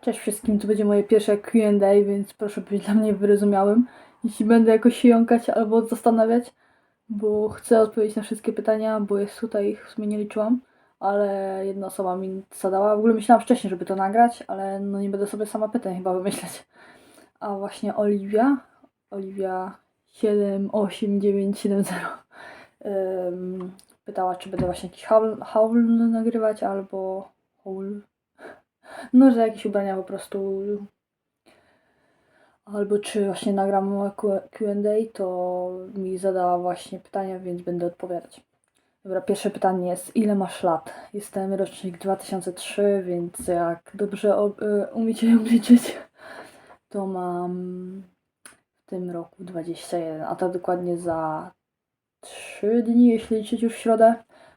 Cześć wszystkim, to będzie moje pierwsze Q&A, więc proszę być dla mnie wyrozumiałym. Jeśli będę jakoś się jąkać albo zastanawiać, bo chcę odpowiedzieć na wszystkie pytania, bo jest tutaj, ich w sumie nie liczyłam, ale jedna osoba mi zadała. W ogóle myślałam wcześniej, żeby to nagrać, ale no nie będę sobie sama pytań chyba wymyślać. A właśnie Oliwia, Oliwia 78970 ym, pytała, czy będę właśnie jakiś haul, haul nagrywać albo haul. No, że jakieś ubrania po prostu. Albo czy właśnie nagram QA, to mi zadała właśnie pytania, więc będę odpowiadać. Dobra, pierwsze pytanie jest: ile masz lat? Jestem rocznik 2003, więc jak dobrze ob- y, umiecie ją liczyć, to mam w tym roku 21, a to dokładnie za 3 dni, jeśli liczyć już w środę.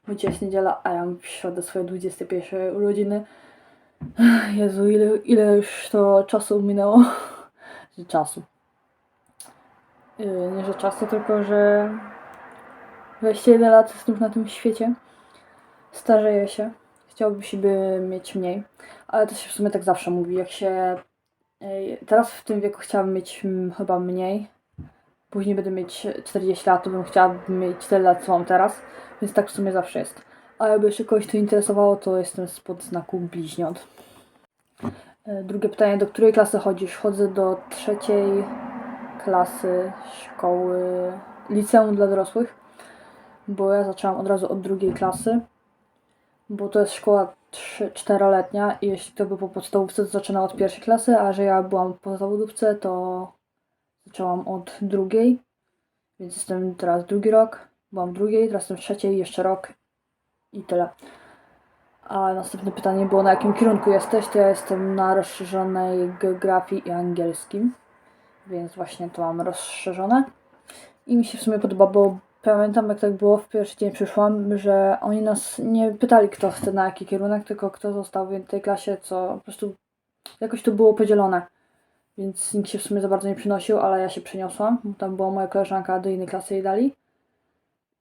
Bo dzisiaj jest niedziela, a ja mam w środę swoje 21 urodziny. Jezu, ile, ile już to czasu minęło? Czasu. Yy, nie, że czasu, tylko że 21 lat jestem na tym świecie. Starzeję się. Chciałbym siebie mieć mniej. Ale to się w sumie tak zawsze mówi. Jak się. Teraz w tym wieku chciałabym mieć chyba mniej. Później będę mieć 40 lat, to bym chciała mieć tyle lat, co mam teraz. Więc tak w sumie zawsze jest. A jakby jeszcze kogoś to interesowało, to jestem spod znaku bliźniąt. E, Drugie pytanie, do której klasy chodzisz? Chodzę do trzeciej klasy szkoły, liceum dla dorosłych, bo ja zaczęłam od razu od drugiej klasy, bo to jest szkoła trzy- czteroletnia i jeśli to by po podstawówce, to zaczynał od pierwszej klasy, a że ja byłam po zawodówce, to zaczęłam od drugiej, więc jestem teraz drugi rok, byłam drugiej, teraz jestem w trzeciej, jeszcze rok i tyle. A następne pytanie było, na jakim kierunku jesteś? To ja jestem na rozszerzonej geografii i angielskim, więc właśnie to mam rozszerzone. I mi się w sumie podoba, bo pamiętam jak tak było w pierwszy dzień przyszłam, że oni nas nie pytali kto chce na jaki kierunek, tylko kto został w tej klasie, co po prostu jakoś to było podzielone. Więc nikt się w sumie za bardzo nie przynosił, ale ja się przeniosłam. Tam była moja koleżanka, do innej klasy jej dali.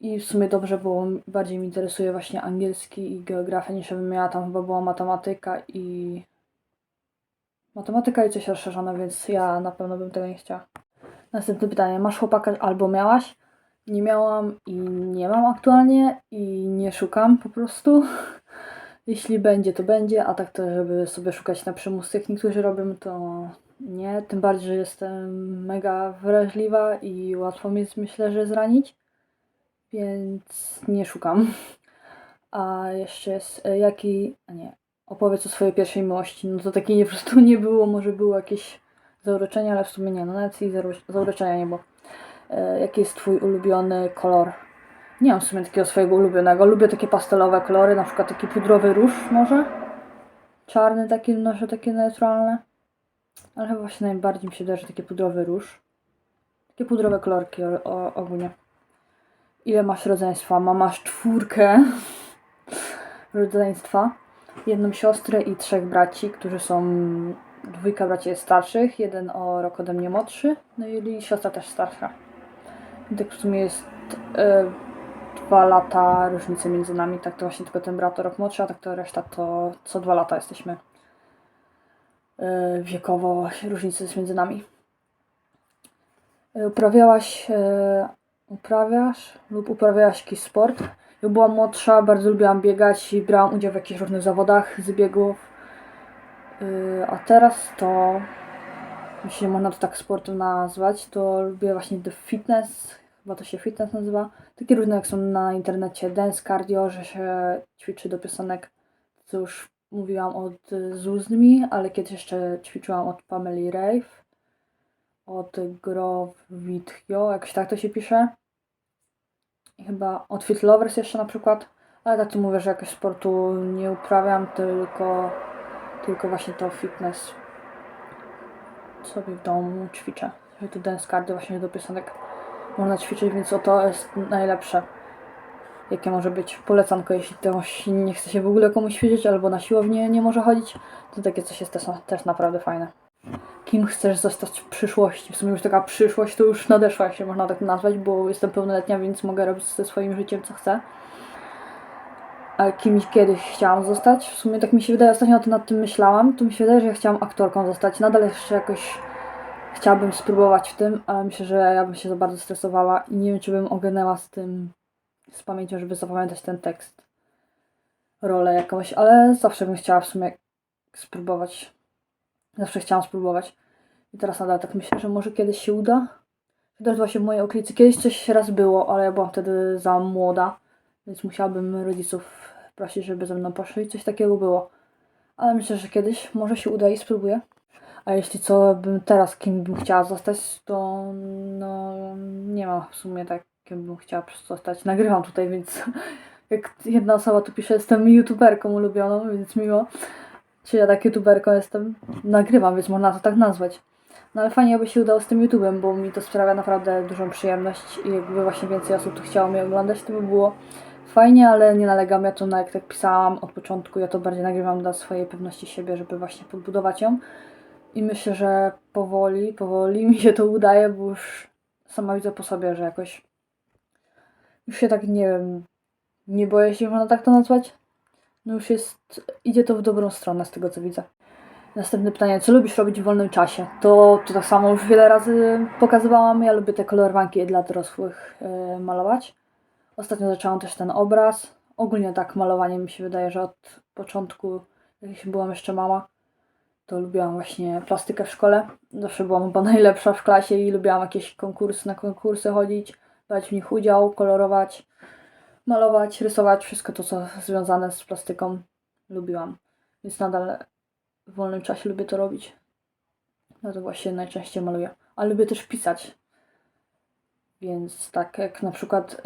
I w sumie dobrze, bo bardziej mi interesuje właśnie angielski i geografia niż bym miała. Tam chyba była matematyka i... Matematyka i coś rozszerzone, więc ja na pewno bym tego nie chciała. Następne pytanie. Masz chłopaka albo miałaś? Nie miałam i nie mam aktualnie i nie szukam po prostu. Jeśli będzie, to będzie, a tak to, żeby sobie szukać na przymus, jak niektórzy robią, to nie. Tym bardziej, że jestem mega wrażliwa i łatwo mnie, myślę, że zranić więc nie szukam. A jeszcze jest, e, jaki, a nie, opowiedz o swojej pierwszej miłości. No to takiej po prostu nie było, może było jakieś zauroczenie, ale w sumie nie, no nawet i zauro- zauroczenia nie było. E, jaki jest twój ulubiony kolor? Nie mam w sumie takiego swojego ulubionego. Lubię takie pastelowe kolory, na przykład taki pudrowy róż może. Czarny taki, noszę takie neutralne. Ale chyba właśnie najbardziej mi się że taki pudrowy róż. Takie pudrowe kolorki o, o, ogólnie. Ile masz rodzeństwa? Mamasz czwórkę rodzeństwa. Jedną siostrę i trzech braci, którzy są. Dwójka braci jest starszych, jeden o rok ode mnie młodszy, no i siostra też starsza. I tak w sumie jest e, dwa lata różnicy między nami. Tak to właśnie tylko ten brat o rok młodszy, a tak to reszta to co dwa lata jesteśmy. E, wiekowo różnicy jest między nami. E, Uprawiałaś e, uprawiasz lub uprawiałaś jakiś sport. Jak byłam młodsza, bardzo lubiłam biegać i brałam udział w jakichś różnych zawodach z biegów. Yy, a teraz to, jeśli można to tak sportem nazwać, to lubię właśnie the fitness, chyba to się fitness nazywa. Takie różne jak są na internecie, dance cardio, że się ćwiczy do piosenek, co już mówiłam od Zuzmi, ale kiedyś jeszcze ćwiczyłam od Pameli Rave od Grovitio, jakoś tak to się pisze. Chyba od Fit Lovers jeszcze na przykład. Ale tak tu mówię, że jakoś sportu nie uprawiam, tylko, tylko właśnie to fitness sobie w domu ćwiczę. Że to dance cardio właśnie do piosenek można ćwiczyć, więc oto jest najlepsze. Jakie może być polecanko, jeśli ktoś nie chce się w ogóle komuś ćwiczyć albo na siłownię nie może chodzić, to takie coś jest też, też naprawdę fajne kim chcesz zostać w przyszłości. W sumie już taka przyszłość to już nadeszła, jak się można tak nazwać, bo jestem pełnoletnia, więc mogę robić ze swoim życiem co chcę. ale kimś kiedyś chciałam zostać. W sumie tak mi się wydaje, ostatnio nad tym myślałam, to mi się wydaje, że ja chciałam aktorką zostać. Nadal jeszcze jakoś chciałabym spróbować w tym, ale myślę, że ja bym się za bardzo stresowała i nie wiem, czy bym ogarnęła z tym, z pamięcią, żeby zapamiętać ten tekst, rolę jakąś, ale zawsze bym chciała w sumie spróbować. Zawsze chciałam spróbować. I teraz nadal tak myślę, że może kiedyś się uda. Też właśnie w mojej okolicy kiedyś coś raz było, ale ja byłam wtedy za młoda, więc musiałabym rodziców prosić, żeby ze mną poszli. Coś takiego było. Ale myślę, że kiedyś może się uda i spróbuję. A jeśli co bym teraz kim bym chciała zostać, to no nie mam w sumie tak, kim bym chciała zostać. Nagrywam tutaj, więc jak jedna osoba tu pisze, jestem youtuberką ulubioną, więc miło. Czy ja tak youtuberką jestem? Nagrywam, więc można to tak nazwać. No ale fajnie, aby się udało z tym YouTube'em, bo mi to sprawia naprawdę dużą przyjemność i jakby właśnie więcej osób tu chciało mnie oglądać, to by było fajnie, ale nie nalegam. Ja to, na- jak tak pisałam od początku, ja to bardziej nagrywam dla swojej pewności siebie, żeby właśnie podbudować ją. I myślę, że powoli, powoli mi się to udaje, bo już sama widzę po sobie, że jakoś już się tak, nie wiem, nie boję się, można tak to nazwać. No już jest, idzie to w dobrą stronę z tego, co widzę. Następne pytanie, co lubisz robić w wolnym czasie? To, to tak samo już wiele razy pokazywałam. Ja lubię te kolorowanki dla dorosłych e, malować. Ostatnio zaczęłam też ten obraz. Ogólnie tak malowanie mi się wydaje, że od początku, jak byłam jeszcze mała, to lubiłam właśnie plastykę w szkole. Zawsze byłam chyba najlepsza w klasie i lubiłam jakieś konkursy, na konkursy chodzić, brać w nich udział, kolorować, malować, rysować, wszystko to, co związane z plastyką lubiłam. Więc nadal w wolnym czasie lubię to robić. No to właśnie najczęściej maluję. Ale lubię też pisać. Więc tak jak na przykład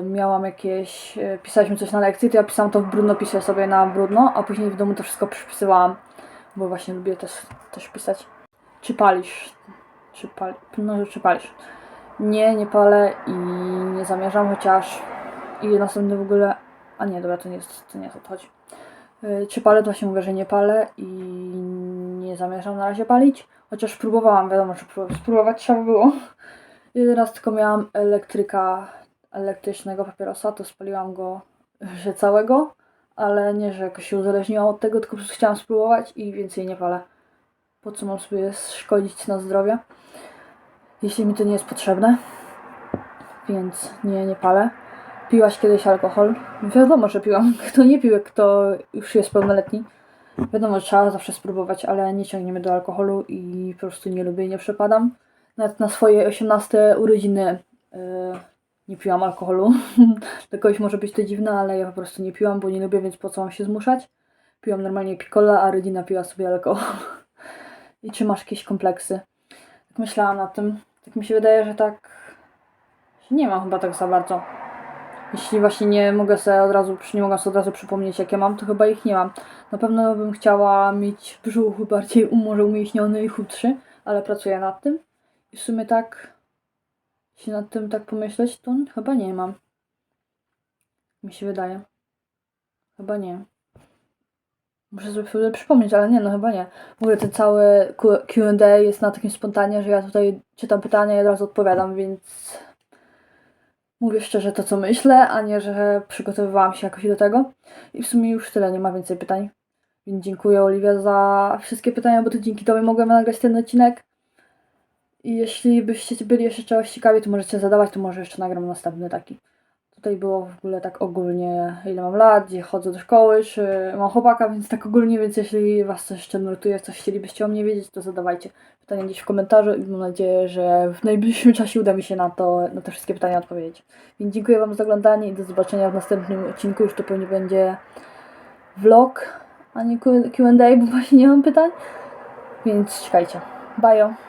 y, miałam jakieś, y, pisaliśmy coś na lekcji, to ja pisałam to w brudnopisie sobie na brudno, a później w domu to wszystko przypisywałam, bo właśnie lubię też, też pisać. Czy palisz? Czy pali, no, czy palisz? Nie, nie palę i nie zamierzam, chociaż i następny w ogóle, a nie, dobra, to nie jest, to nie jest o to chodzi. Y, Czy palę, to właśnie mówię, że nie palę i nie zamierzam na razie palić. Chociaż próbowałam, wiadomo, że prób- spróbować trzeba było. Jeden raz tylko miałam elektryka, elektrycznego papierosa, to spaliłam go, że całego, ale nie, że jakoś się uzależniłam od tego, tylko po prostu chciałam spróbować i więcej nie palę. Po co mam sobie szkodzić na zdrowie, jeśli mi to nie jest potrzebne. Więc nie, nie palę. Piłaś kiedyś alkohol? Wiadomo, że piłam. Kto nie pił, kto już jest pełnoletni. Wiadomo, że trzeba zawsze spróbować, ale nie ciągniemy do alkoholu i po prostu nie lubię i nie przepadam. Nawet na swoje 18 urodziny yy, nie piłam alkoholu. Dla kogoś może być to dziwne, ale ja po prostu nie piłam, bo nie lubię, więc po co mam się zmuszać? Piłam normalnie picola, a rodzina piła sobie alkohol. I czy masz jakieś kompleksy? Tak myślałam nad tym. Tak mi się wydaje, że tak... Nie mam chyba tak za bardzo. Jeśli właśnie nie mogę sobie od razu, nie mogę sobie od razu przypomnieć, jakie mam, to chyba ich nie mam. Na pewno bym chciała mieć brzuch bardziej um- może umieśniony i chudszy, ale pracuję nad tym. I w sumie tak, jeśli nad tym tak pomyśleć, to chyba nie mam. Mi się wydaje. Chyba nie. Muszę sobie przypomnieć, ale nie, no chyba nie. Ogóle ten cały Q&A jest na takim spontanie, że ja tutaj czytam pytania i od razu odpowiadam, więc mówię szczerze to, co myślę, a nie, że przygotowywałam się jakoś do tego. I w sumie już tyle, nie ma więcej pytań. Więc dziękuję Oliwia za wszystkie pytania, bo to dzięki Tobie mogłem nagrać ten odcinek. I jeśli byście byli jeszcze czegoś ciekawi, to możecie zadawać, to może jeszcze nagram następny taki. Tutaj było w ogóle tak ogólnie, ile mam lat, gdzie chodzę do szkoły, czy mam chłopaka, więc tak ogólnie, więc jeśli Was coś jeszcze nurtuje, coś chcielibyście o mnie wiedzieć, to zadawajcie pytania gdzieś w komentarzu i mam nadzieję, że w najbliższym czasie uda mi się na to, na te wszystkie pytania odpowiedzieć. Więc dziękuję Wam za oglądanie i do zobaczenia w następnym odcinku. Już to pewnie będzie vlog, a nie Q&A, bo właśnie nie mam pytań. Więc czekajcie. Bye.